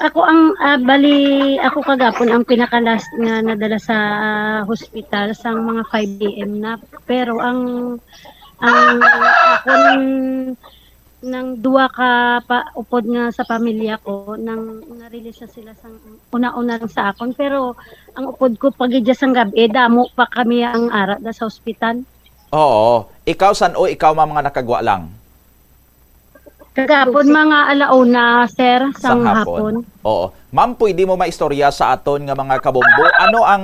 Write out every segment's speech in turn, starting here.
Ako ang ah, bali ako kagapon ang pinakalas nga nadala sa ah, hospital sang mga 5 AM na pero ang ang akon nang duwa ka pa upod nga sa pamilya ko nang na-release na sila sang una-una lang sa akon pero ang upod ko pagidya sang gabi damo pa kami ang ara da sa ospital Oo. Ikaw san o ikaw mga nakagwa lang? Kagapon mga alauna sir sang hapon. Oo. Ma'am, pwede mo maistorya sa aton nga mga kabombo. Ano ang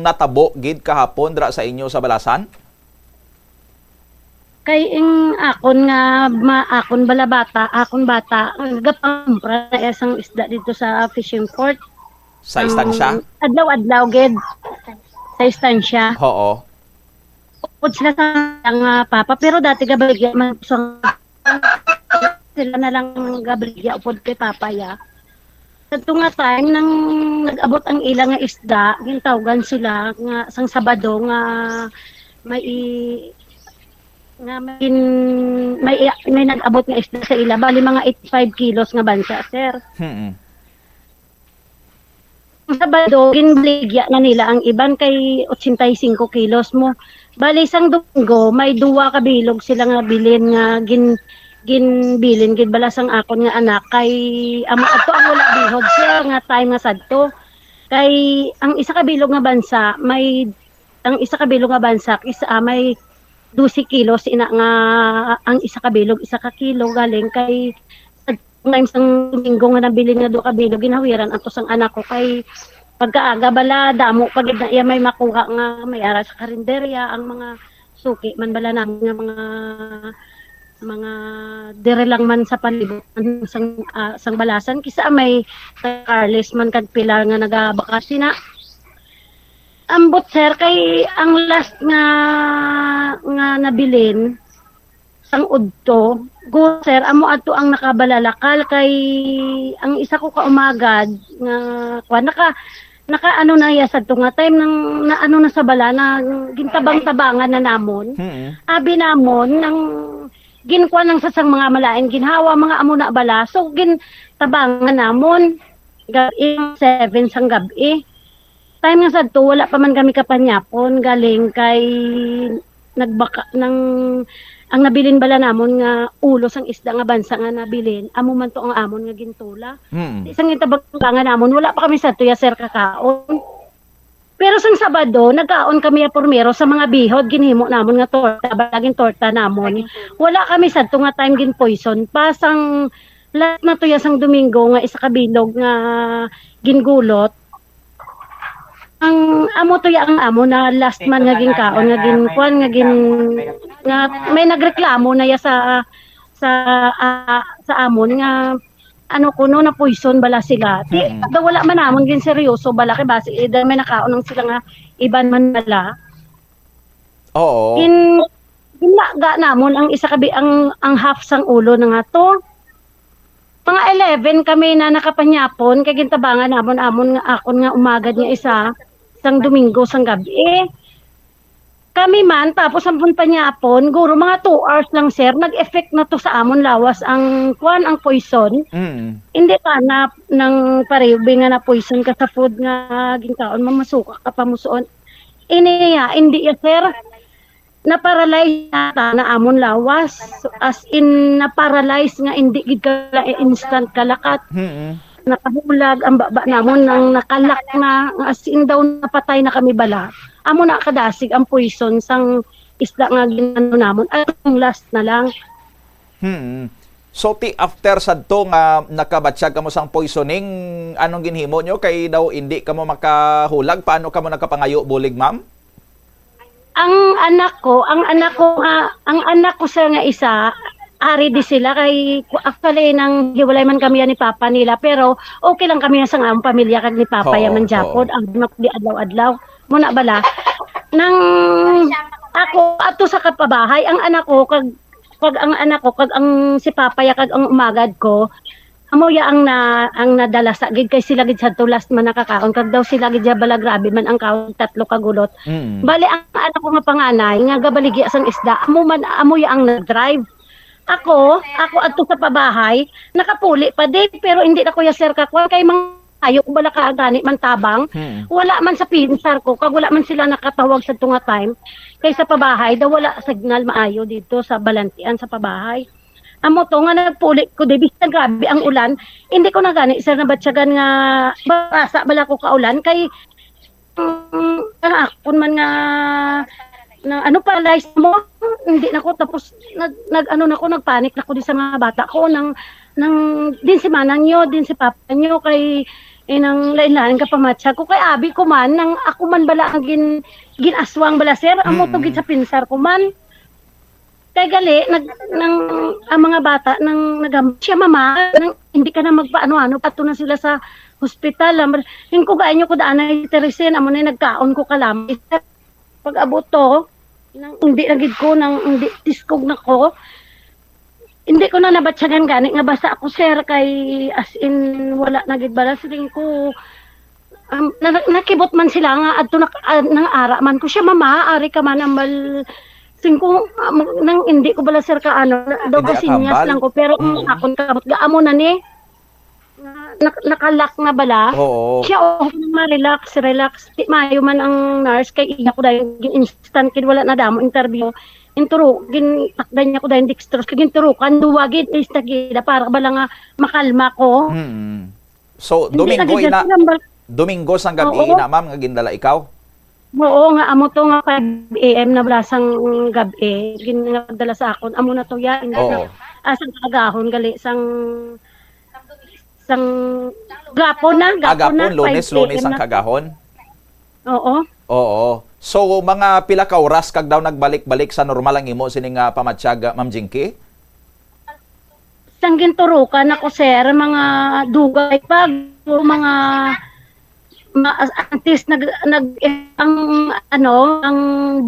natabo gid kahapon dra sa inyo sa Balasan? kay ing akon nga ma akon bala bata akon bata gapampra na isang isda dito sa fishing port Sa istansya? adlaw-adlaw gid sa istansya Oo. upod sila sa nga papa pero dati gabaligya man sa sila na lang gabaligya upod kay papa ya sa nga time nang nag-abot ang ilang nga isda gintawgan sila nga sang sabado nga may nga may, may, may nag-abot nga isda sa ila bali mga 85 kilos nga bansa sir Hmm. Sabado, ginbligya na nila ang iban kay 85 kilos mo. Bali, isang dunggo, may duwa ka bilog sila nga bilin nga gin ginbilin gid balas ang akon nga anak kay amo ato ang wala bihod siya nga time nga sadto. Kay ang isa ka bilog nga bansa may ang isa ka bilog nga bansa isa ah, may 12 kilos ina nga ang isa ka bilog isa ka kilo galing kay ngayon sang linggo nga nabili nga do ka bilog ginawiran ato sang anak ko kay pagkaaga bala damo pag iya may makuha nga may ara sa karinderya ang mga suki man bala namin nga mga mga dire lang man sa palibot sang ah, sang balasan. Kisa may Carles man kag pilar nga nagabakasi na. Ambot sir kay ang last nga nga nabilin sang udto go sir amo ato ang nakabalalakal kay ang isa ko ka umagad nga kwa naka naka ano na ya sa nga time nang na ano na sa bala na gintabang-tabangan na namon. Hmm. abi namon nang ginkuan ng sasang mga malain ginhawa mga amo na bala. So gin tabangan namon. Gabi 7 sang gabi. Time nga sadto wala pa man kami kapanyapon. Galing kay nagbaka ng ang nabilin bala namon nga ulo sang isda nga bansa nga nabilin. Amo man to ang amon nga gintula Hmm. isang itabangan namon wala pa kami sa tuya sir kakaon pero sang Sabado, nagkaon kami pormero sa mga bihod, ginhimo namon nga torta, balaging torta namon. Wala kami sa nga time gin poison. Pasang lahat na tuya sang Domingo nga isa ka bilog nga gingulot. Ang amo tuya ang amo na last man nga ginkaon nga gin kwan nga gin nga may nagreklamo na ya sa sa ah, sa amon nga ano kuno na poison bala sila. Di, Mm. daw wala man namon gin seryoso bala kay base eh, dahil may nakaon ng sila nga iban man bala. Oo. In ginaga namon ang isa kabi ang ang half sang ulo na nga to. Mga 11 kami na nakapanyapon kay gintabangan namon amon nga akon nga umagad nga isa sang Domingo sang gabi. Eh, kami man tapos ang panyapon guro mga 2 hours lang sir nag-effect na to sa amon lawas. Ang kwan ang poison. Hmm. hindi ka na ng paribi nga na poison ka sa food nga ginkaon mamasuka ka pa musuon iniya hindi ya sir. Na paralyze na na amon lawas. As in na paralyze nga hindi ka la- instant kalakat. Hmm. nakahulag ang baba namon nang nakalak na as in daw napatay na kami bala amo na kadasig ang poison sang isda nga ginano namon. At ang last na lang. Hmm. So ti after sadto nga nakabatsyag kamo sang poisoning, anong ginhimo nyo? Kay daw hindi kamo makahulag. Paano kamo nakapangayo bulig ma'am? ang anak ko, ang anak ko, ah, ang anak ko sa nga isa, ari di sila. Kay actually nang hiwalay man kami yan ni papa nila. Pero okay lang kami sa nga ang pamilya kag ni papa Oo, yaman Japon ang di adlaw-adlaw muna bala nang ako ato sa kapabahay ang anak ko kag kag ang anak ko kag ang si papa ya kag ang umagad ko amo ya ang na ang nadala sa gid kay sila gid sa last man nakakaon kag daw sila gid ya bala grabe man ang kaon tatlo ka gulot Hmm. Bali ang anak ko nga panganay nga gabaligya sang isda amo man amo ya ang nag-drive. Ako, ako adto sa pabahay, nakapuli pa din pero hindi na kuya sir ka kay mga ayok bala ka gani man tabang. Hmm. Wala man sa pinsar ko, kag wala man sila nakatawag sa tunga time. Kay sa pabahay, daw wala signal maayo dito sa balantian sa pabahay. Amo to nga nagpuli ko di bisan grabe ang ulan. Hindi ko na gani sir na batyagan nga basa bala ko ka ulan kay um, akon man nga na ano pa lies mo hindi na ko tapos nag, nag ano na ko nagpanik na ko di sa mga bata ko nang nang din si manang nyo din si papa nyo kay inang lain-lain ka pamatsa ko kay abi ko man nang ako man bala ang gin ginaswang bala sir. Amo to Mm. gid sa pinsar ko man. Kay gali nag nang ang mga bata nang nagam siya mama nang hindi ka na magpaano-ano pato na sila sa hospital. Lamar- yung ko gayon ko daan na Teresin amo na nagkaon ko kalamit. Pag abot to nang hindi na gid ko nang hindi tiskog na ko hindi ko na nabatsagan gani nga basta ako sir kay as in wala na gid bala siling ko um, na, nakibot man sila nga adto na uh, nang ara man ko siya mama ari ka man amal singko um, nang hindi ko bala sir ka ano daw Hindi kasi niya akambal. lang ko pero Mm. mm. akon kabot gaamo na ni na, nak- nakalak na bala Oo. siya oh, ma-relax, relax. Di mayo man ang nurse kay iya ko dahil instant kid wala na damo interview. Inturo, gin takdan niya ko dahil dextrose kay ginturo kan duwagid is tagida para bala nga makalma ko. Hmm. So Domingo na ina Domingo sang gabi ina ma'am nga gindala ikaw. Oo nga amo to nga 5 AM na blasang gabi ginadala sa akon. Amo na to ya hindi Oo. na asang kagahon gali sang sang gapon na gapon na Agapon, lunes, 5 lunes AM ang na. kagahon. Oo. Oo. So mga pila ka oras kag daw nagbalik-balik sa normal ang imo sining nga pamatsyag Ma'am Jinky? Sang ginturukan ako sir, mga dugay pa, mga ma, antis nag, nag ang ano, ang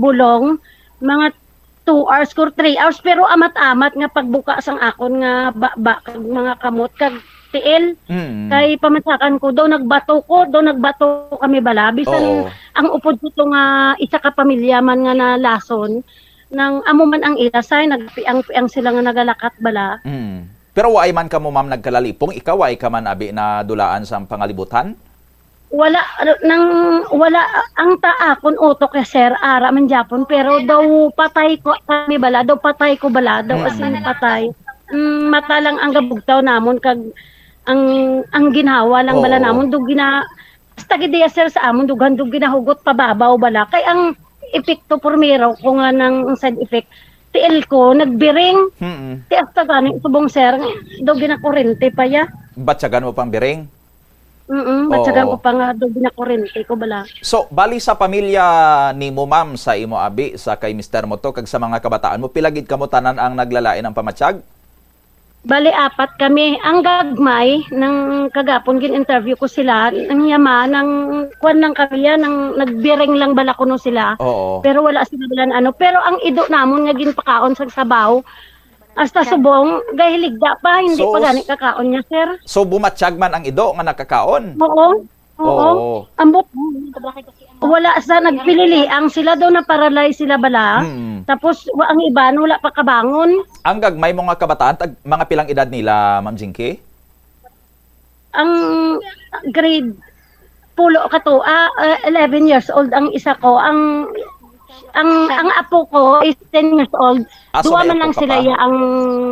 bulong, mga 2 hours or 3 hours pero amat-amat nga pagbuka sang akon nga ba, kag mga kamot kag tiil Hmm. kay pamatsakan ko daw nagbato ko daw nagbato kami bala bisan Oo. ang upod ko to nga isa ka pamilya man nga na lason nang amo man ang ilasay nagpiang-piang sila nga nagalakat bala Hmm. Pero waay man ka mo ma'am nagkalalipong, ikaw waay ka man abi na dulaan sa pangalibutan? wala ano, nang wala ang taakon utok kay sir ara man Japon pero daw patay ko kami bala daw patay ko bala daw Hmm. as in patay mm, mata lang ang gabugtaw namon kag ang ang ginhawa lang bala Oo. namon dug gina basta gid diya, sir sa amon dugan dug ginahugot pababaw bala kay ang epekto primero ko nga ng side effect tiil ko nagbiring Hmm. ti after gani subong sir daw ginakurente pa ya Batsyagan mo pang biring? Mm, matsagan Oo. ko pa nga daw ginakurente ko bala. So, bali sa pamilya ni mo ma'am sa imo abi sa kay Mr. mo to kag sa mga kabataan mo pilagid kamo tanan ang naglalain ng pamatsyag? Bali, apat kami. Ang gagmay, ng kagapon, gin-interview ko sila. Ang yama, ng kwan lang kami yan, ng nagbiring lang bala kuno sila. Oo. Pero wala sila bala na ano. Pero ang ido namon nga ginpakaon sa sabaw, hasta subong, gahiligda pa, hindi So, pa gani kakaon niya, sir. So bumatsyag man ang ido nga nakakaon. Oo. Oo. Oo. Ambot. Wala sa nagpililiang sila daw na paralyze sila bala. Hmm. Tapos wa- ang iba wala pa kabangon. Ang gagmay mga kabataan tag mga pilang edad nila Ma'am Jinky? ang grade pulo ka to, ah, ah, 11 years old ang isa ko. Ang ang ang apo ko is 10 years old. Ah, so Duwa may man lang ka sila pa? ya ang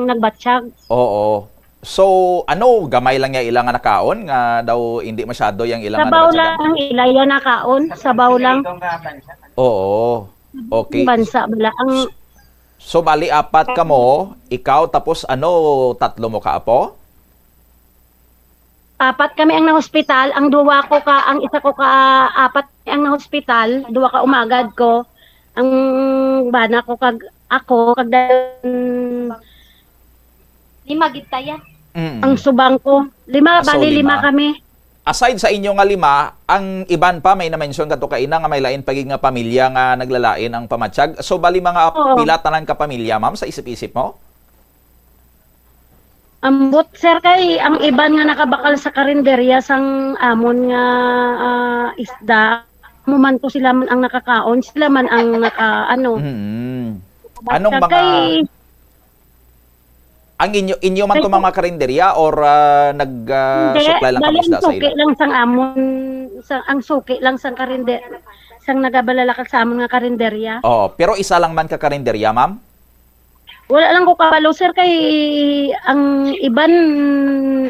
nagbatsyag. Oo. So, ano, gamay lang ya ilang nga nakaon nga daw hindi masyado yang ilang nga Sabaw lang nabatyagan? ang ilaya na kaon, sabaw lang Oo. Okay. bansa bala. Ang So, bali apat ka mo, ikaw tapos ano, tatlo mo ka apo? apat kami ang na-hospital, ang duwa ko ka, ang isa ko ka apat ang na-hospital, duwa ka umagad ko. Ang bana ko kag ako kag dan- Lima gid taya. Mm. ang subang ko. Lima, Ah, so bali lima. lima kami. Aside sa inyo nga lima, ang iban pa may na-mention ka to kaina nga may lain pagig nga pamilya nga naglalain ang pamatsyag. So bali mga Oo. pila tanan ka pamilya, ma'am, sa isip-isip mo? Ambot sir kay ang iban nga nakabakal sa karinderya sang amon nga ah, isda. Mo man to sila man ang nakakaon, sila man ang naka ano. Mm. Anong Basta mga kay Ang inyo inyo man to mga karinderya or ah, nag-supply lang bali kami isda ang sa suki ilo? lang sang amon, sang, ang suki lang sang karinder, sang nagabalalakad sa amon nga karinderya. Oh, pero isa lang man ka karinderya, ma'am? Wala lang ko kabalo sir kay ang iban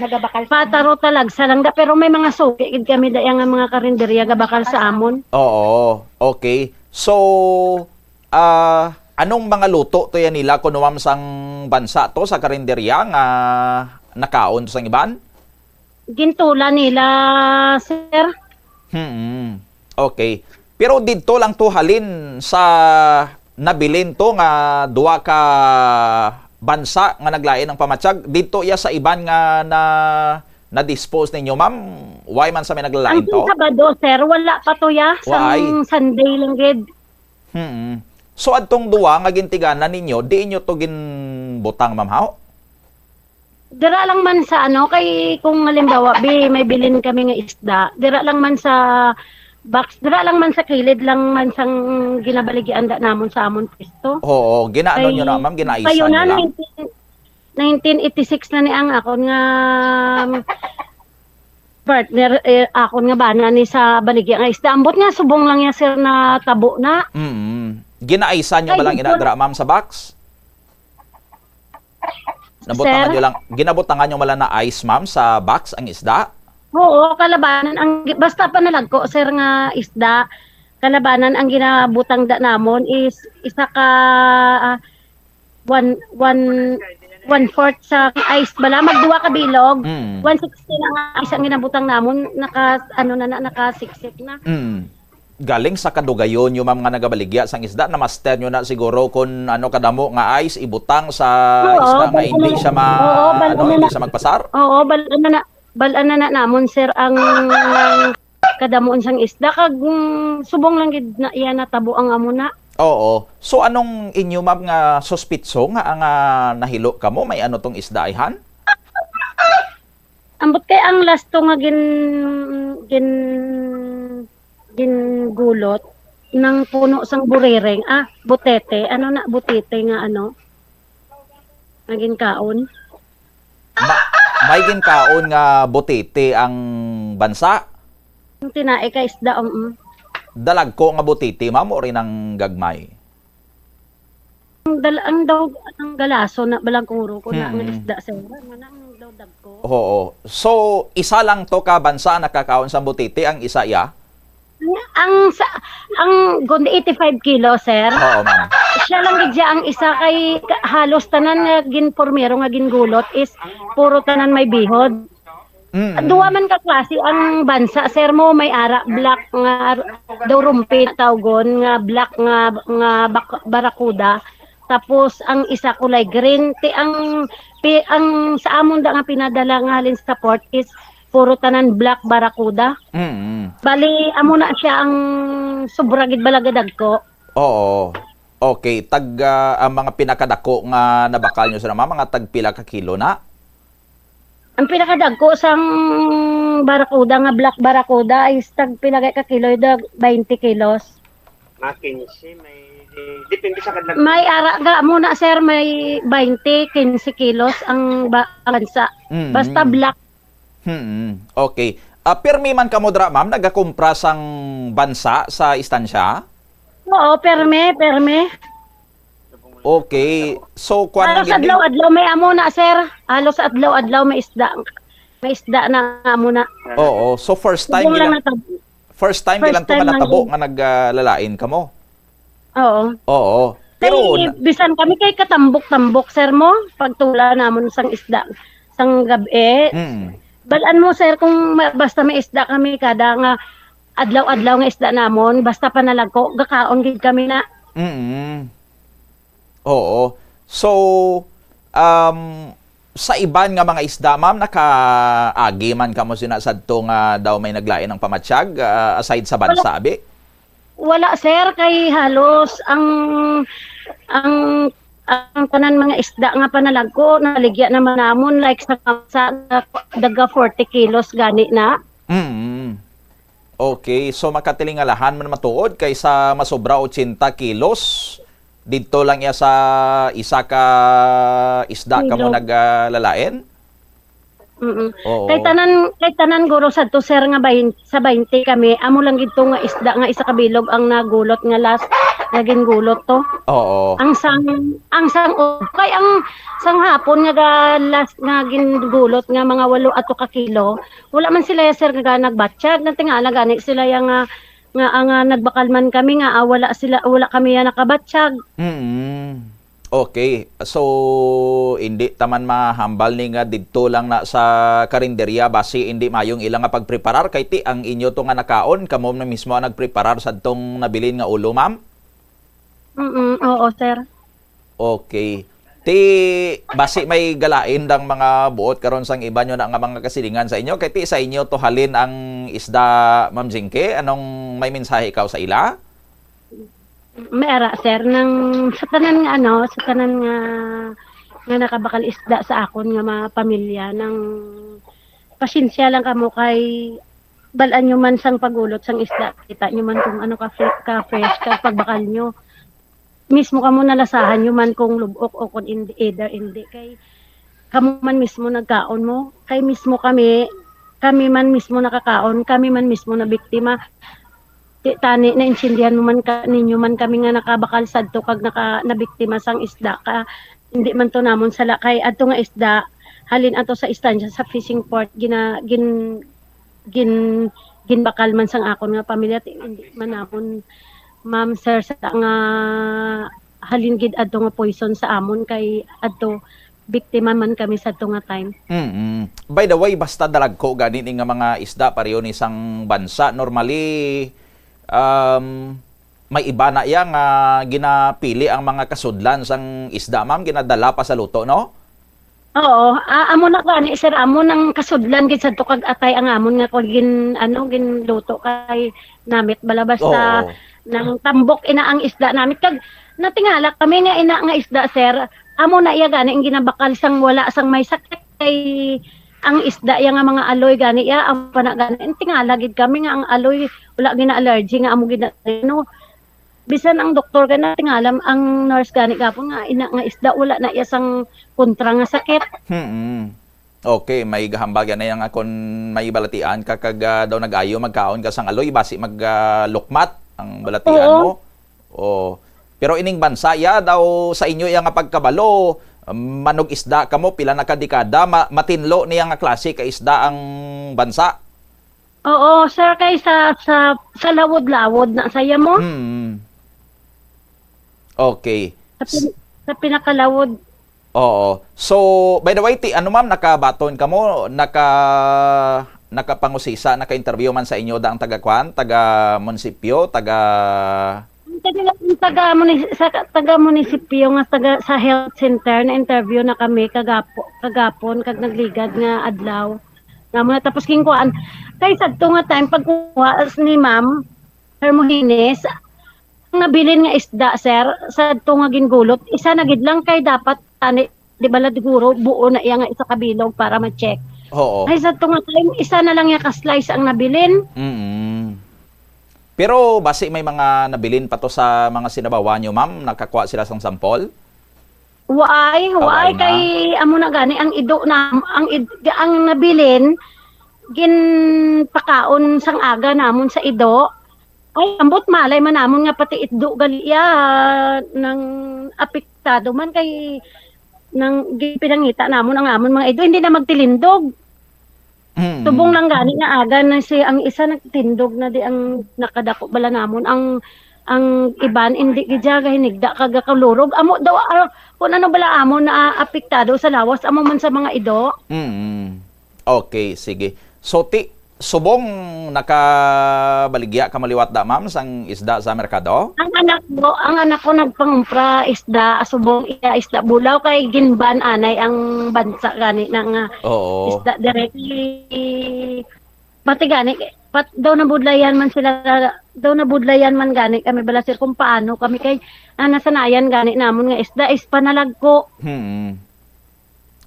Nagabakal sa pataro talagsa lang da pero may mga suki gid kami da nga mga karinderya gabakal sa amon. Oo, okay. So, ah anong mga luto to yan nila kuno ma'am sang bansa to sa karinderya nga nakaon to sang iban? Gintula nila sir. Hmm. Okay. Pero dito lang to halin sa nabilin to nga duwa ka bansa nga naglain ng pamatsyag dito ya sa iban nga na na dispose ninyo ma'am why man sa may naglalain Ang to Sabado sir wala pa to ya Why? sang Sunday lang gid. hmm so adtong duwa nga gintiganan ninyo di inyo to ginbutang ma'am how Dira lang man sa ano kay kung halimbawa bi may bilin kami nga isda, dira lang man sa box, dira lang man sa kilid lang man sang ginabaligyan da namon sa amon pisto. oo ginaano nyo na ma'am ginaisa nyo na lang 19, 1986 na ni ang akon nga um, partner eh, akon nga bana ni sa baligya nga isda. Ambot nga subong lang ya sir na tabo na. Mm. Ginaisa nyo ba lang inadra ma'am sa box? Nabutangan Sir? nyo lang, ginabutangan nyo mala na ice ma'am sa box ang isda? Oo, kalabanan ang basta pa nalagko sir nga isda. Kalabanan ang ginabutang da namon is isa ka ah, one one one fourth sa ice bala magduwa ka bilog. Mm. 160 na nga ice ang ginabutang namon naka ano na na naka siksik na. Mm. Galing sa kadugayon yung mga nagabaligya sang isda na master nyo na siguro kung ano kadamo nga ice ibutang sa Oo, isda nga hindi siya ma Oo, bal- ano, hindi na- siya magpasar. Oo, balan na na balan na na namon sir ang kadamuon sang isda kag mm, subong lang gid na iya natabo ang amo na. Oo. So anong inyo ma'am nga suspitso nga ang ah, nahilo kamo may ano tong isda ihan? Ambot kay ang last to nga gin gin gin gulot ng puno sang burereng ah butete ano na butete nga ano naging kaon Ma- may ginkaon nga butete ang bansa. yung tinae ka isda um, um. Dalag ko nga butete ma'am o rin ang gagmay. ang dal ang daw ang galaso na balang kuro ko na Hmm. isda sir ano na ang daw dag ko Oo. So, isa lang to ka bansa nakakaon sa butete ang isa ya? Ang sa ang gundi 85 kilo sir Oo, ma'am. siya lang gid siya ang isa kay ka- halos tanan nga ginpormero nga gingulot is puro tanan may bihod Mm. Duwa man ka klase ang bansa sir mo may ara black nga daw rumpi tawgon nga black nga nga bak- barakuda tapos ang isa kulay green ti ang pi, ang sa amon da nga pinadala nga halin sa port is puro tanan black barakuda Mm. bali amo na siya ang sobra gid balagadag ko Oo. Okay, tag ah, ang mga pinakadako nga nabakal nyo sa mga mga tag pila ka kilo na. ang pinakadag ko sang barakuda nga black barakuda is tag pinagay ka kilo dag 20 kilos makinsi, may depende sa kadlag. May ara ga muna sir may 20 15 kilos ang ba ang bansa. Mm. Basta black Hmm. Okay. Ah, permi man kamo dra ma'am nagakumpra sang bansa sa istansya? Oo, perme, perme. Okay. So kuan Halos lang gid- adlaw-adlaw may amo na sir. Halos adlaw-adlaw may isda. May isda na nga amo na. Oo. So first time Subong lang gilang natab- first time First gilang to time lang natabo nga naglalain kamo. Oo. Oo. Kay Pero bisan kami kay katambok-tambok sir mo pagtula namon sang isda sang gabi. mm. Balaan mo sir kung ma- basta may isda kami kada nga adlaw-adlaw nga isda namon basta panalagko gakaon gid kami na. Mm. Oo. So, um, sa iban nga mga isda, ma'am, nakaagi man kamo sinasadto nga daw may naglain ng pamatsyag ah, aside sa bansa, abi? Wala sir kay halos ang ang ang tanan mga isda nga panalagko naligya naman namon like sa sa daga 40 kilos gani na. Mm. Okay, so makatilingalahan man matuod kaysa masobra 80 kilos dito lang ya sa isa ka isda ka mo naglalain? Oo. Kay tanan kay tanan guro sa to sir nga bayin, sa 20 kami amo lang gito nga isda nga isa ka bilog ang nagulot nga last naging gulot to. Oo. Ang sang ang sang kay ang sang hapon nga ga last nga gingulot nga mga walo ato ka kilo. Wala man sila sir nga nagbatsyag nga tingala gani sila yang nga nga ang nga nagbakal man kami nga ah, wala sila wala kami ya nakabatsyag. mm Okay. So, hindi taman mahambal ni nga didto lang na sa karinderya basi hindi mayong ilang nga pagpreparar kay ti ang inyo to nga nakaon kamo na mismo ang nagpreparar sa tong nabilin nga ulo, ma'am? Mm oo sir. Okay. Ti basi may galain dang mga buot karon sang iba nyo na nga mga kasilingan sa inyo kay ti sa inyo to halin ang isda Ma'am Jinke anong may mensahe ikaw sa ila? Meera sir nang sa tanan nga ano, sa tanan nga nga nakabakal isda sa akon nga mga pamilya nang pasensya lang kamo kay balaan nyo man sang pagulot sang isda kita nyo man kung ano ka, ka fresh ka pagbakal nyo mismo kamo nalasahan nyo man kung lubok o kung hindi, either hindi. Kay kamo man mismo nagkaon mo. Kay mismo kami kami man mismo nakakaon kami man mismo na biktima. Ti- tani na intindihan mo man ka, ninyo man kami nga nakabakal sadto kag naka nabiktima sang isda ka. Hindi man to namon sala kay adto nga isda halin ato sa istansya sa fishing port gina gin gin ginbakal man sang akon nga pamilya hindi man namon ma'am sir sa nga halin gid adto nga poison sa amon kay adto biktima man kami sa nga time. Mm By the way, basta dalagko gani ni nga mga isda pareho ni isang bansa. Normally um may iba na iya nga ginapili ang mga kasudlan sang isda. Ma'am ginadala pa sa luto no? Oo, ah, amo na gani sir, amo nang kasudlan gid sa tukag atay ang amon nga kung gin ano ginluto kay namit. Balabas sa Oo. Nang tambok ina ang isda namit kag natingala kami nga ina nga isda sir. Amo na iya gani ang ginabakal sang wala sang may sakit. Kay ang isda iya nga mga aloy gani iya ang pana gani. Tingala gid kami nga ang aloy wala gina allergy nga amo gina no? Bisan ang doktor gana tingalam ang nurse gani gapon nga ina nga isda wala na iya sang kontra nga sakit. Hmm. Okay, may gahambag yan na yung akon may balatian ka kag ah, daw nag-ayo magkaon ka sang aloy basi maglukmat ang balatian Oo. mo. Oh. Pero ining bansa ya daw sa inyo yang nga pagkabalo um, manog isda kamo pila na ka dekada ma- matinlo niya nga klase ka isda ang bansa. Oo, sir, kay sa sa sa lawod-lawod na saya mo. Hmm. Okay. Sa, pin- sa pinakalawod. Oo. So, by the way, ti, ano ma'am, nakabaton ka mo, naka, nakapangusisa, naka-interview man sa inyo da ang taga-kwan, taga-munisipyo, taga... Taga taga munis sa taga munisipyo nga taga sa health center na interview na kami kagapo kagapon kag nagligad nga adlaw. Na tapos king kuan. Kay sadto nga time pagkuha ni Ma'am Hermohines ang nabilin nga isda sir sadto nga gingulot isa na gid lang kay dapat tani di bala siguro buo na iya nga isa kabilog para ma-check. Oo. Ay sadto nga time isa na lang ya ka-slice ang nabilin. mm Pero basi may mga nabilin pa to sa mga sinabawa nyo, ma'am, nakakuha sila sang sampol? Waay, waay kay amo na gani ang ido na ang id, ang nabilin gin pakaon sang aga namon sa ido. Ay ambot malay man namon nga pati iddo galiya ng apektado man kay nang pinangita namon ang amon mga ido hindi na magtilindog. Mm. Tubong lang gani nga aga na si ang isa nagtindog na di ang nakadako bala namon ang ang iban hindi gidya hinigda kaga kalurog amo daw ah, kung ano bala amo na apektado sa lawas amo man sa mga ido Mm. Okay, sige. So, ti, subong nakabaligya ka maliwat da, ma'am, sang isda sa merkado? ang anak ko ang anak ko nagpangumpra isda subong iya isda bulaw kay ginban anay ang bansa gani na nga Oo. isda directly pati gani pat daw nabudlayan man sila daw nabudlayan man gani kami bala sir kung paano kami kay ah, nasanayan gani namon nga isda is panalagko Hmm.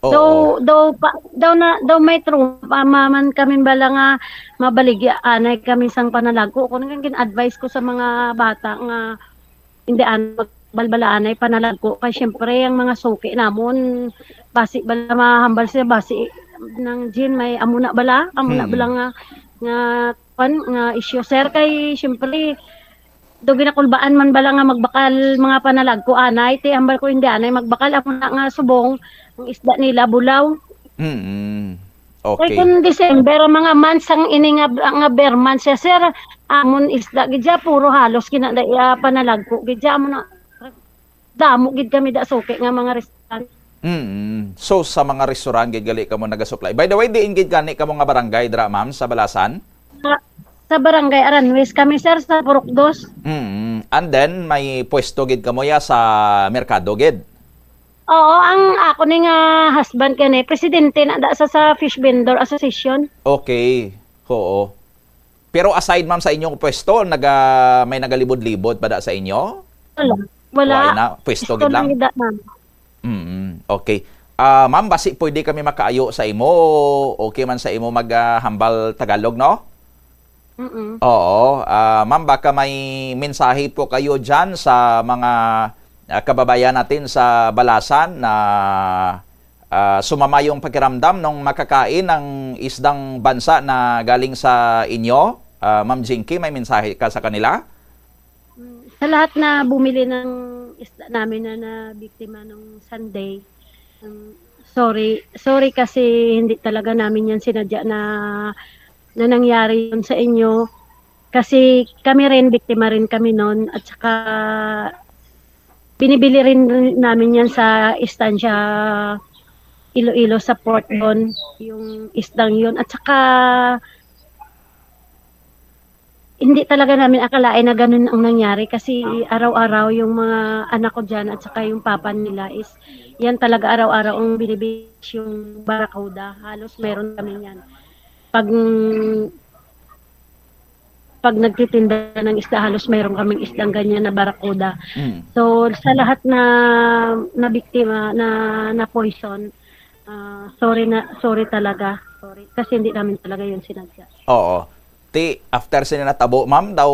Daw daw pa, daw na daw may trauma man kami bala nga mabaligya anay kami sang panalagko kun nga gin-advise ko sa mga bata nga hindi an mag balbalaan ay panalag ko. Kaya syempre, ang mga suki namon, basi bala mahambal sila, basi ng gin, may amuna bala, amuna Hmm. bala nga, nga, pan, nga issue, sir. Kay syempre, do ginakulbaan man bala nga magbakal mga panalag ko anay, ti ambal ko hindi anay, magbakal ako na nga subong, ang isda nila, bulaw. Mm. Kay Okay. kung December, mga months ang ini nga, nga bear months siya, sir, amon isda, gidya, puro halos, kinada, uh, panalag ko, gidya, amon na, damo, gid kami da suki nga mga restaurant. Mm. So sa mga restaurant gid gali ka mo nagasupply. By the way, di ingid gani ka mo nga barangay dra ma'am sa Balasan? Sa, sa barangay Aranwes kami, sir, sa Purukdos. Mm. And then may pwesto gid ka mo ya sa merkado gid. Oo, ang ako ni nga husband kani, presidente na da sa, sa Fish Vendor Association. Okay. Oo. Pero aside ma'am sa inyong pwesto, naga may nagalibod-libod pa da sa inyo? Wala. Wala. Why na? Pwesto gid lang. ma'am. Mm. Okay. Ah, ma'am, basi pwede kami makaayo sa imo. Okay man sa imo maghambal Tagalog, no? Mm-mm. Oo. Ah, ma'am, baka may mensahe po kayo dyan sa mga ah, kababayan natin sa Balasan na ah, sumama yung pakiramdam nung makakain ng isdang bansa na galing sa inyo. Ah, ma'am Jinky, may mensahe ka sa kanila? Sa lahat na bumili ng isda namin na na biktima nung Sunday, um, sorry, sorry kasi hindi talaga namin yan sinadya na na nangyari yun sa inyo. Kasi kami rin, biktima rin kami noon at saka binibili rin namin yan sa istansya Iloilo sa port doon, yung isdang yun. At saka hindi talaga namin akalain na ganun ang nangyari kasi araw-araw yung mga anak ko dyan at saka yung papa nila is yan talaga araw-araw ang binibis yung barakuda. Halos meron kami yan. Pag pag nagtitinda ng isda, halos meron kaming isdang ganyan na barakuda. Mm. So sa lahat na na biktima na na poison, ah, sorry na sorry talaga. Sorry kasi hindi namin talaga yun sinadya. Oo. Ti, after sila natabo, ma'am, daw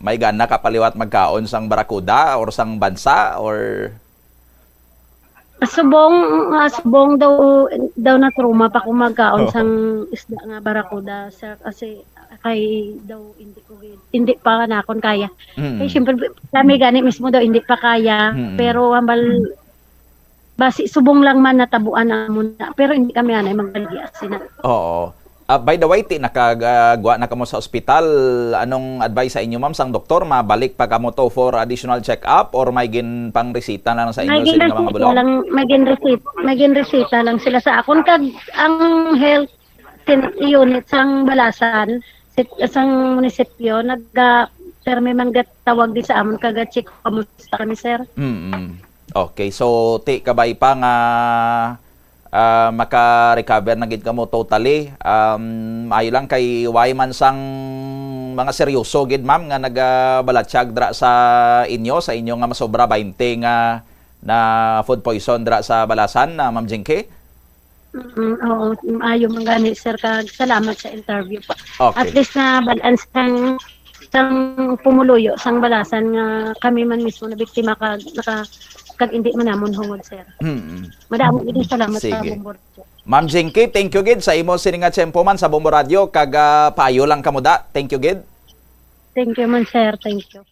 may gana kapaliwat magkaon sang barakuda or sang bansa or Subong, ah, subong daw daw na trauma pa kung magkaon Oo. sang isda nga barakuda sir kasi kay daw hindi ko hindi pa na akon kaya. Mm. Kaya syempre kami gani mismo daw hindi pa kaya Mm. pero hambal basi subong lang man natabuan na muna pero hindi kami anay magbalgi sina. Oo. Ah, by the way, ti nakagawa na kamo sa ospital. Anong advice sa inyo, ma'am, sang doktor? Mabalik pa kamo to for additional check-up or may gin pang resita na lang sa inyo May ginresita bulong? lang, may ginresita, may ginresita lang sila sa akon kag ang health unit sang Balasan, sang munisipyo nagga terme man gat tawag di sa amon kaga check kamusta kami sir. Mm. Okay, so ti kabay pa nga ah, maka-recover na gid kamo totally. Um, ayo lang kay way man sang mga seryoso gid ma'am nga nagabalatsyag dra sa inyo sa inyo nga masobra 20 nga na food poison dra sa balasan na Ma'am Jinky. Mm, oo, ayo man gani sir kag salamat sa interview pa. At Okay. least na balance sang sang pumuluyo sang Balasan nga kami man mismo na biktima kag naka kag hindi man namon hungod sir. Mm. Madamo gid salamat sa Sige. bumbor. Ma'am Jinky, thank you gid sa imo sininga tsempo man sa Bombo Radio kag ah, payo lang kamo da. Thank you gid. Thank you man sir, thank you.